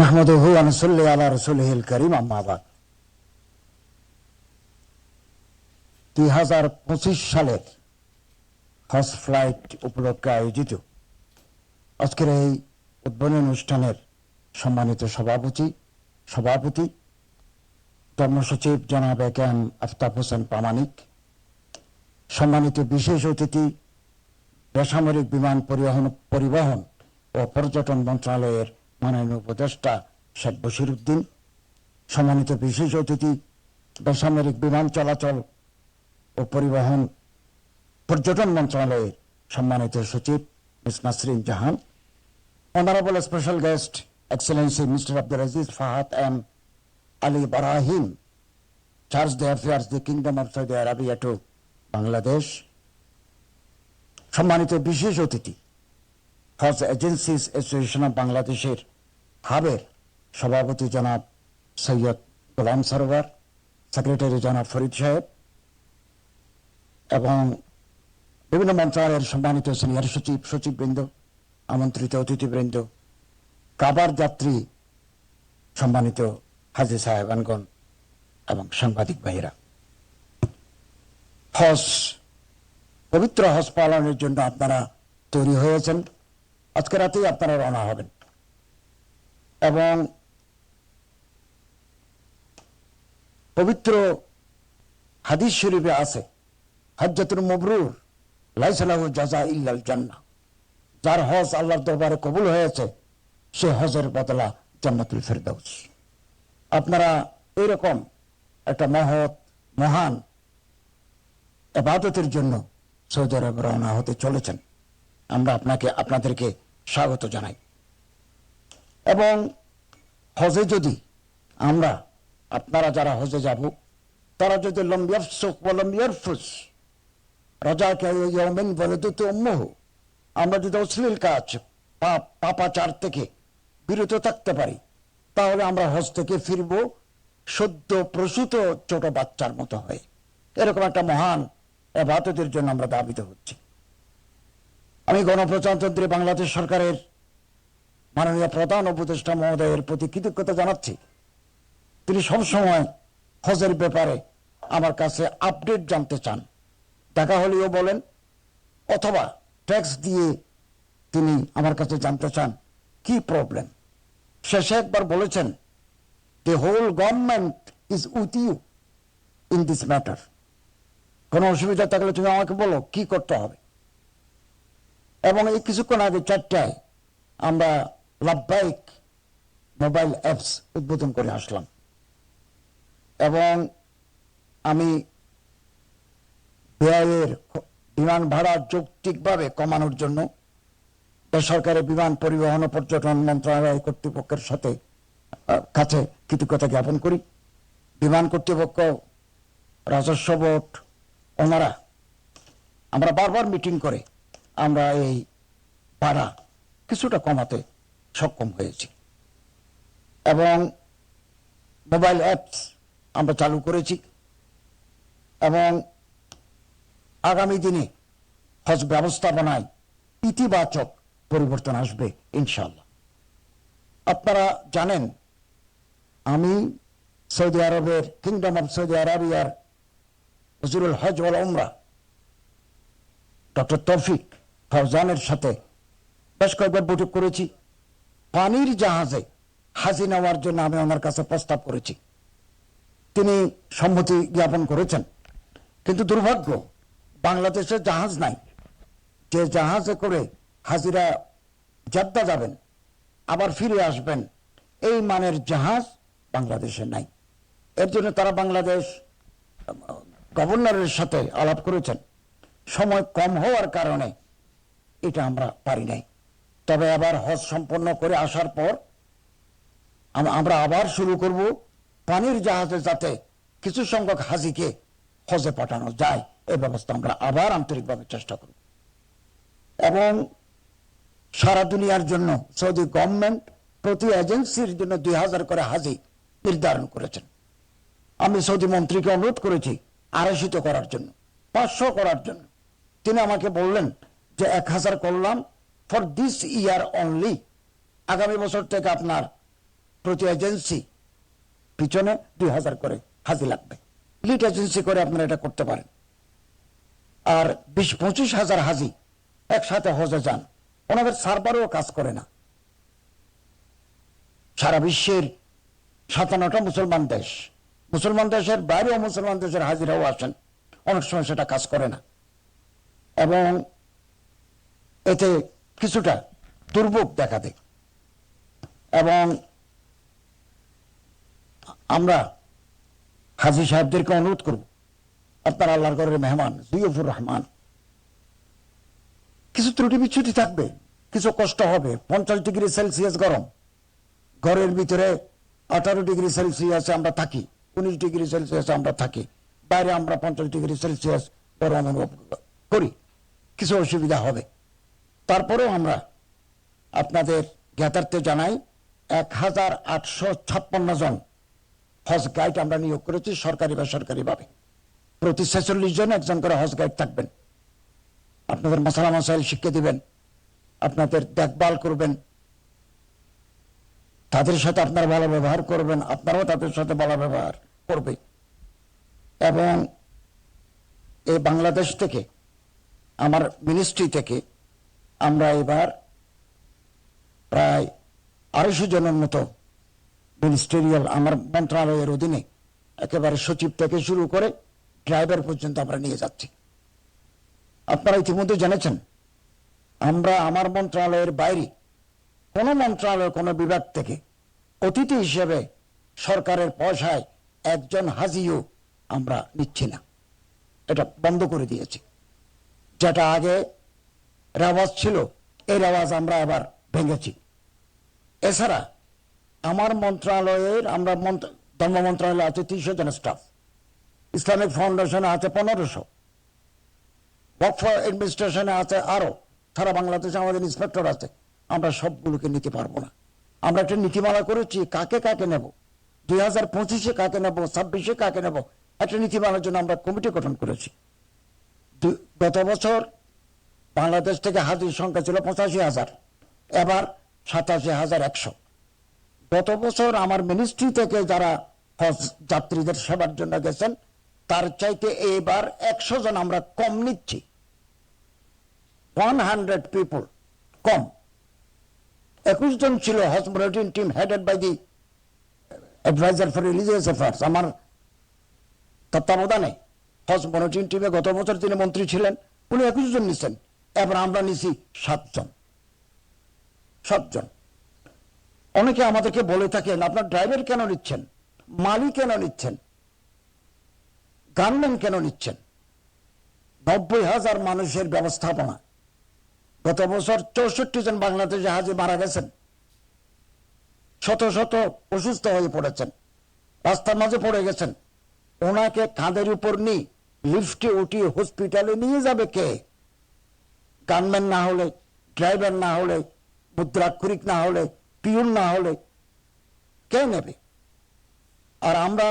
নাহমাদুহু ওয়া নুসাল্লি আলা রাসূলিহিল কারীম, আম্মা দুই হাজার পঁচিশ সালের হজ ফ্লাইট উপলক্ষে আয়োজিত আজকের এই উদ্বোধনী অনুষ্ঠানের সম্মানিত সভাপতি সভাপতি, ধর্মসচিব জনাব এ এম আফতাব হোসেন প্রামাণিক, সম্মানিত বিশেষ অতিথি, বেসামরিক বিমান পরিবহন পরিবহন ও পর্যটন মন্ত্রণালয়ের মাননীয় উপদেষ্টা শেখ বশির উদ্দিন সম্মানিত বিশেষ অতিথি, বেসামরিক বিমান চলাচল ও পরিবহন পর্যটন মন্ত্রণালয়ের সম্মানিত সচিব Miss Nasrin Jahan honourable special guest excellency mister Abdul Aziz Fahad M Ali Ibrahim chargé d' affaires the Kingdom of Saudi Arabia to Bangladesh সম্মানিত বিশেষ অতিথি হজ এজেন্সিস অ্যাসোসিয়েশন অফ বাংলাদেশের হাবের সভাপতি জনাব সৈয়দ গোলাম সরোয়ার সেক্রেটারি জনাব ফরিদ সাহেব এবং বিভিন্ন মন্ত্রণালয়ের সম্মানিত সিনিয়র সচিব, সচিববৃন্দ, আমন্ত্রিত অতিথিবৃন্দ, কাবার যাত্রী, সম্মানিত হাজি সাহেবানগণ এবং সাংবাদিক ভাইয়েরা। হজ, পবিত্র হজ পালনের জন্য আপনারা তৈরি হয়েছেন। আজকে রাতেই আপনারা রওনা হবেন। এবং পবিত্র হাদিস শরীফে আছে, হজ্জাতুল মবরুর লাইসালাহু জাজা ইল্লাল জান্নাহ। যার হজ আল্লাহর দরবারে কবুল হয়েছে, সে হজের বদলা জান্নাতুল ফেরদাউস। আপনারা এরকম একটা মহৎ, মহান এবাদতের জন্য সৌদি আরব রওনা হতে চলেছেন। আমরা আপনাকে, আপনাদেরকে স্বাগত জানাই। এবং হজে যদি আমরা, আপনারা যারা হজে যাব, তারা যদি লম্বিয়ারফুস ইয়মিন বলদুত উম্মুহু, আমরা যদি অশ্লীল কাজ, পাপ, পাপাচার থেকে বিরত থাকতে পারি, তাহলে আমরা হজ থেকে ফিরব সদ্য প্রসূত ছোট বাচ্চার মতো হয়ে। এরকম একটা মহান এবাদতের জন্য আমরা দাবিত হচ্ছি। আমি গণপ্রজাতন্ত্রী বাংলাদেশ সরকারের মাননীয় প্রধান উপদেষ্টা মহোদয়ের প্রতি কৃতজ্ঞতা জানাচ্ছি। তিনি সবসময় হজের ব্যাপারে আমার কাছে আপডেট জানতে চান। দেখা হলেও বলেন, অথবা ট্যাক্স দিয়ে তিনি আমার কাছে জানতে চান, কি প্রবলেম শেষে একবার বলেছেন the whole government is with you in this matter কোনো অসুবিধা থাকলে তুমি আমাকে বলো, কি করতে হবে? এবং এই কিছুক্ষণ আগে চারটায় আমরা লাভবাইক মোবাইল অ্যাপস উদ্বোধন করে আসলাম। এবং আমি ব্যয়ের বিমান ভাড়া যৌক্তিকভাবে কমানোর জন্য বেসরকারি বিমান পরিবহন ও পর্যটন মন্ত্রণালয় কর্তৃপক্ষের সাথে কাছে কৃতজ্ঞতা জ্ঞাপন করি। বিমান কর্তৃপক্ষ, রাজস্ব বোর্ড, ওনারা, আমরা বারবার মিটিং করে আমরা এই ভাড়া কিছুটা কমাতে সক্ষম হয়েছি। এবং মোবাইল অ্যাপস আমরা চালু করেছি। এবং আগামী দিনে হজ ব্যবস্থাপনায় ইতিবাচক পরিবর্তন আসবে ইনশাল্লাহ আপনারা জানেন, আমি সৌদি আরবের কিংডম অফ সৌদি আরবিয়ার হজরুল হজ ওয়াল উমরা, ডক্টর তৌফিক ফরজানের সাথে বেশ কয়েকবার বৈঠক করেছি। পানির জাহাজে হাজি নেওয়ার জন্য আমি ওনার কাছে প্রস্তাব করেছি। তিনি সম্মতি জ্ঞাপন করেছেন। কিন্তু দুর্ভাগ্য, বাংলাদেশে জাহাজ নাই। যে জাহাজে করে হাজিরা জাদ্দা যাবেন, আবার ফিরে আসবেন, এই মানের জাহাজ বাংলাদেশে নাই। এর জন্য তারা বাংলাদেশ গভর্নরের সাথে আলাপ করেছেন। সময় কম হওয়ার কারণে এটা আমরা পারি নাই। তবে আবার হজ সম্পন্ন করে আসার পর আমরা আবার শুরু করব পানির জাহাজে যাতে কিছু সংখ্যক হাজিকে হজে পাঠানো যায়। এই ব্যবস্থা আমরা আবার আন্তরিকভাবে চেষ্টা করব। এবং সারা দুনিয়ার জন্য সৌদি গভর্নমেন্ট প্রতি এজেন্সির জন্য দুই হাজার করে হাজি নির্ধারণ করেছেন। আমি সৌদি মন্ত্রীকে অনুরোধ করেছি আড়াইশিত করার জন্য, পাঁচশো করার জন্য। তিনি আমাকে বললেন যে এক হাজার করলাম ফর দিস ইয়ার অনলি আগামী বছর থেকে আপনার প্রতি এজেন্সি পিছনে দুই হাজার করে হাজি লাগবে। লিড এজেন্সি করে আপনারা এটা করতে পারেন। আর বিশ পঁচিশ হাজার হাজি একসাথে হজে যান। ওনাদের সার্ভারও কাজ করে না। সারা বিশ্বের সাতান্নটা মুসলমান দেশ। মুসলমান দেশের বাইরেও মুসলমান দেশের হাজিরাও আসেন। অনেক সময় সেটা কাজ করে না। এবং এতে কিছুটা দুর্ভোগ দেখা দেয়। এবং আমরা হাজি সাহেবদেরকে অনুরোধ করব, আপনার আল্লাহর ঘরের মেহমান জিয়ফুর রহমান, কিছু ত্রুটি বিচ্ছুটি থাকবে, কিছু কষ্ট হবে, পঞ্চাশ ডিগ্রি সেলসিয়াস গরম, ঘরের ভিতরে আঠারো ডিগ্রি সেলসিয়াসে আমরা থাকি, উনিশ ডিগ্রি সেলসিয়াসে আমরা থাকি, বাইরে আমরা পঞ্চাশ ডিগ্রি সেলসিয়াস গরম অনুভব করি, কিছু অসুবিধা হবে। তারপরেও আমরা আপনাদের জ্ঞাতার্থে জানাই, এক হাজার আটশো ছাপ্পান্ন জন হজ গাইড আমরা নিয়োগ করেছি সরকারি বা সরকারিভাবে প্রতি ছেচল্লিশ জন একজন করে হজ গাইড থাকবেন। আপনাদের মশালা মশাইল শিক্ষা দিবেন, আপনাদের দেখভাল করবেন, তাদের সাথে আপনারা ভালো ব্যবহার করবেন, আপনারাও তাদের সাথে ভালো ব্যবহার করবে। এবং এই বাংলাদেশ থেকে, আমার মিনিস্ট্রি থেকে আমরা এবার প্রায় আড়াইশো জনের মতো মিনিস্টেরিয়াল আমার মন্ত্রণালয়ের অধীনে একেবারে সচিব থেকে শুরু করে ড্রাইভার পর্যন্ত আমরা নিয়ে যাচ্ছি। আপনারা ইতিমধ্যে জেনেছেন, আমরা আমার মন্ত্রণালয়ের বাইরে কোন মন্ত্রণালয়, কোন বিভাগ থেকে অতিথি হিসেবে সরকারের পয়সায় একজন হাজিও আমরা নিচ্ছি না। এটা বন্ধ করে দিয়েছি। যেটা আগে রেওয়াজ ছিল, এই রেওয়াজ আমরা এবার ভেঙেছি। এছাড়া আমার মন্ত্রণালয়ের, আমরা ধর্ম মন্ত্রণালয়ে আছে তিনশো জন স্টাফ ইসলামিক ফাউন্ডেশনে আছে পনেরোশো। ওয়ার্ক অ্যাডমিনিস্ট্রেশনে আছে আরও সারা বাংলাদেশে আমাদের ইন্সপেক্টর আছে। আমরা সবগুলোকে নিতে পারব না। আমরা একটা নীতিমালা করেছি, কাকে কাকে নেব? দুই হাজার পঁচিশে কাকে নেব? ছাব্বিশে কাকে নেব? একটা নীতিমালার জন্য আমরা কমিটি গঠন করেছি। গত বছর বাংলাদেশ থেকে হাজির সংখ্যা ছিল পঁচাশি হাজার। এবার সাতাশি হাজার একশো। গত বছর আমার মিনিস্ট্রি থেকে যারা হজ যাত্রীদের সেবার জন্য গেছেন, তার চাইতে এবার একশো জন আমরা কম নিচ্ছি। ওয়ান হান্ড্রেড পিপুল কম। একুশ জন ছিল হজ monitoring team headed by the adviser for religious affairs আমার তত্ত্বাবধানে হজ মনিটরিং টিমে গত বছর তিনি মন্ত্রী ছিলেন, উনি একুশ জন নিচ্ছেন। এবার আমরা নিছি সাতজন। সাতজন। অনেকে আমাদেরকে বলে থাকেন, আপনার ড্রাইভার কেন নিচ্ছেন? মালি কেন নিচ্ছেন? গানম্যান কেন নিচ্ছেন? নব্বই হাজার মানুষের ব্যবস্থাপনা। গত বছর চৌষট্টি জন বাংলাদেশ জাহাজে মারা গেছেন। শত শত অসুস্থ হয়ে পড়েছেন। রাস্তার মাঝে পড়ে গেছেন। ওনাকে কাঁধের উপর নিয়ে লিফটে উঠিয়ে হসপিটালে নিয়ে যাবে কে? গানম্যান না হলে ড্রাইভার না হলে, মুদ্রাক্ষরিক না হলে পিউন না হলে, কে নেবে? আর আমরা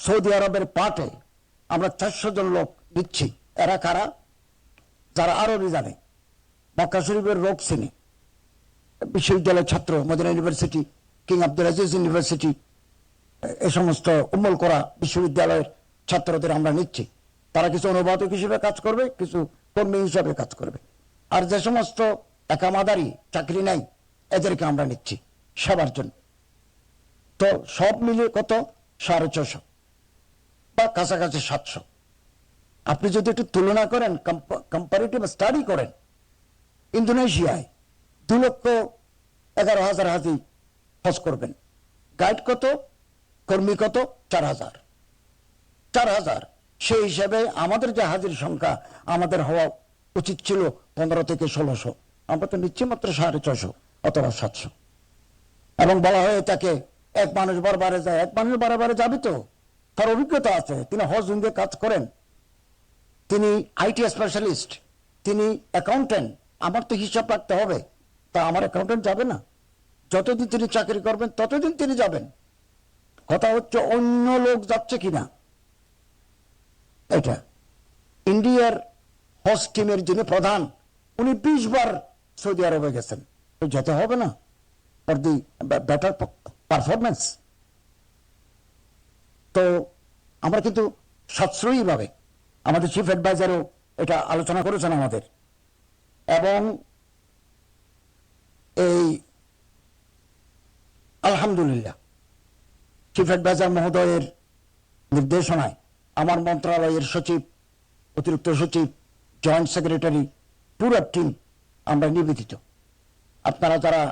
সৌদি আরবের পাটে আমরা চারশো জন লোক দিচ্ছি এরা কারা? যারা আরবি জানে। মক্কা শরীফের রোগ চিনে। বিশ্ববিদ্যালয়ের ছাত্র, Medina university, King Abdul Aziz university, এ সমস্ত উম্মল করা বিশ্ববিদ্যালয়ের ছাত্রদের আমরা নিচ্ছি। তারা কিছু অনুবাদক হিসেবে কাজ করবে, কিছু কর্মী হিসাবে কাজ করবে। আর যে সমস্ত একামাদারি, চাকরি নাই, এদেরকে আমরা নিচ্ছি সবার জন্য। তো সব মিলিয়ে কত? সাড়ে ছশো বা কাছাকাছি সাতশো। আপনি যদি একটু তুলনা করেন কম্পারেটিভ স্টাডি করেন, ইন্দোনেশিয়ায় দু লক্ষ এগারো হাজার হাজি হজ করবেন। গাইড কত? কর্মী কত? চার হাজার। চার হাজার। সেই হিসাবে আমাদের যে হাজির সংখ্যা আমাদের হওয়া উচিত ছিল পনেরো থেকে ষোলোশো। আমরা তো নিচ্ছি মাত্র সাড়ে ছশো অথবা সাতশো। এবং বলা হয় তাকে এক মানুষ বারবারে যায়, এক মানুষ বারবারে যাবে তো? তার অভিজ্ঞতা আছে। তিনি হজ উইঙ্গে কাজ করেন। তিনি আইটি স্পেশালিস্ট। তিনি অ্যাকাউন্টেন্ট আমার তো হিসাব রাখতে হবে। তা আমার অ্যাকাউন্টেন্ট যাবে না। যতদিন তিনি চাকরি করবেন, ততদিন তিনি যাবেন। কথা হচ্ছে অন্য লোক যাচ্ছে কিনা? এটা। ইন্ডিয়ার হজ টিমের যিনি প্রধান, উনি বিশ বার সৌদি আরবে গেছেন। তো যেতে হবে না ফর দি বেটার পারফরমেন্স তো আমরা কিন্তু সাশ্রয়ীভাবে আমাদের চিফ অ্যাডভাইজারও এটা আলোচনা করেছেন আমাদের। এবং এই আলহামদুলিল্লাহ চিফ অ্যাডভাইজার মহোদয়ের নির্দেশনায় আমার মন্ত্রণালয়ের সচিব, অতিরিক্ত সচিব, জয়েন্ট সেক্রেটারি, পুরো টিম আমরা নিবেদিত। আপনারা যারা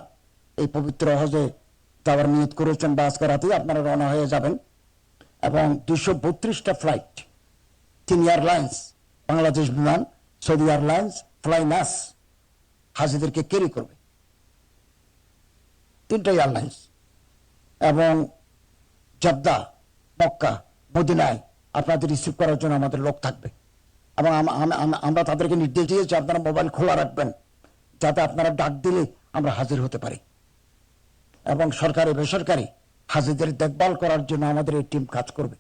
এই পবিত্র হজে যাওয়ার নিয়ত করেছেন বা আজকে রাতেই আপনারা রওনা হয়ে যাবেন, এবং দুশো বত্রিশটা ফ্লাইট তিন airlines Bangladesh Biman, Saudi airlines Flynas হাজিদেরকে carry করবে। তিনটা এয়ারলাইন্স এবং জব্দা মক্কা, মদিনায় আপনাদের রিসিভ করার জন্য আমাদের লোক থাকবে। এবং আম- আম- আম- আমরা তাদেরকে নির্দেশ দিয়েছি আপনারা মোবাইল খোলা রাখবেন, যাতে আপনারা ডাক দিলে আমরা হাজির হতে পারি। এবং সরকারি, বেসরকারি হাজিদের দেখভাল করার জন্য আমাদের এই টিম কাজ করবে।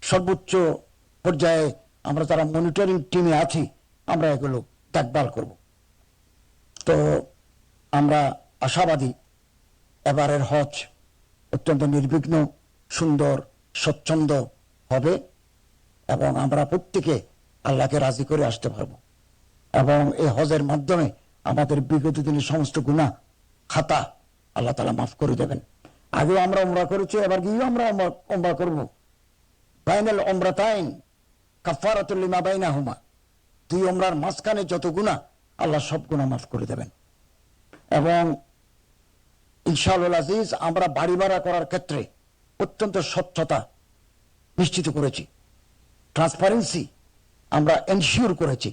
সর্বোচ্চ পর্যায়ে আমরা যারা মনিটরিং টিমে আছি, আমরা এগুলো দেখভাল করব। তো আমরা আশাবাদী এবারের হজ অত্যন্ত নির্বিঘ্ন, সুন্দর, স্বচ্ছন্দ হবে এবং আমরা প্রত্যেকে আল্লাহকে রাজি করে আসতে পারব। এবং এই হজের মাধ্যমে আমাদের বিগত দিনের সমস্ত গুণা খাতা আল্লাহ তালা মাফ করে দেবেন। আগেও আমরা ওমরা করেছি, এবার গিয়েও আমরা ওমরা- করব। বাইনাল ওমরাতাইন কাফারাতুল্লিমা বাইনা হুমা দুই ওমরার মাঝখানে যত গুণা আল্লাহ সব গুণা মাফ করে দেবেন। এবং ইনশাআল্লাহ আজিজ, আমরা বাড়ি ভাড়া করার ক্ষেত্রে অত্যন্ত স্বচ্ছতা নিশ্চিত করেছি। ট্রান্সপারেন্সি আমরা এনশিওর করেছি।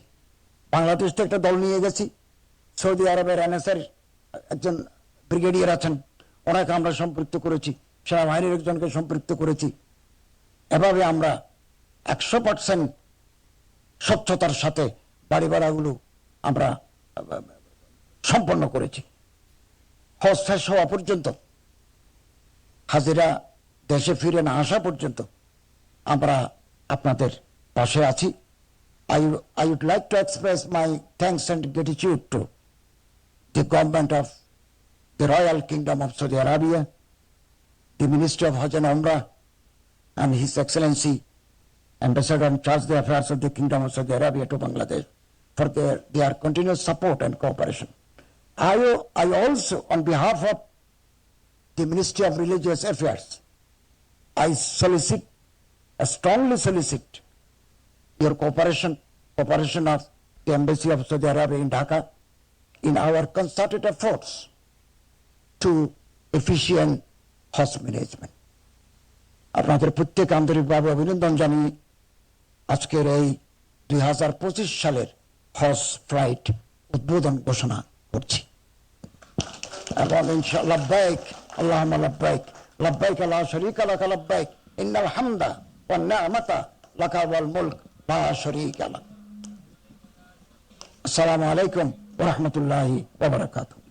বাংলাদেশ থেকে একটা দল নিয়ে গেছি। সৌদি আরবের এনএসএর একজন ব্রিগেডিয়ার আছেন। ওনাকে আমরা সম্পৃক্ত করেছি। সেনাবাহিনীর একজনকে সম্পৃক্ত করেছি। এভাবে আমরা একশো পার্সেন্ট স্বচ্ছতার সাথে বাড়ি ভাড়াগুলো আমরা, সম্পন্ন করেছি। হজ শেষ হওয়া পর্যন্ত, হাজিরা দেশে ফিরে না আসা পর্যন্ত আমরা আপনাদের পাশে আছি I I would like to express my thanks and gratitude to the government of the Royal Kingdom of Saudi Arabia, the Ministry of Hajj and Umrah, and His Excellency Ambassador in charge of the affairs of the Kingdom of Saudi Arabia to Bangladesh for their, their continuous support and cooperation. I, I also, on behalf of the Ministry of Religious Affairs, I solicit, I strongly solicit your cooperation, cooperation of the Embassy of Saudi Arabia in Dhaka in our concerted efforts to efficient host management. আপনাদের প্রত্যেক আন্তরিকভাবে অভিনন্দন জানিয়ে আজকের এই দুই হাজার পঁচিশ সালের হজ ফ্লাইট উদ্বোধন ঘোষণা করছি এবং ইনশাআল্লাহ বাইক আল্লাহ লাব্বাইক লাব্বাইক লা শরীকা লাকা লাব্বাইক ইন্নাল হামদা والنعمة لك والملك لا شريك لك. السلام عليكم ورحمة الله وبركاته.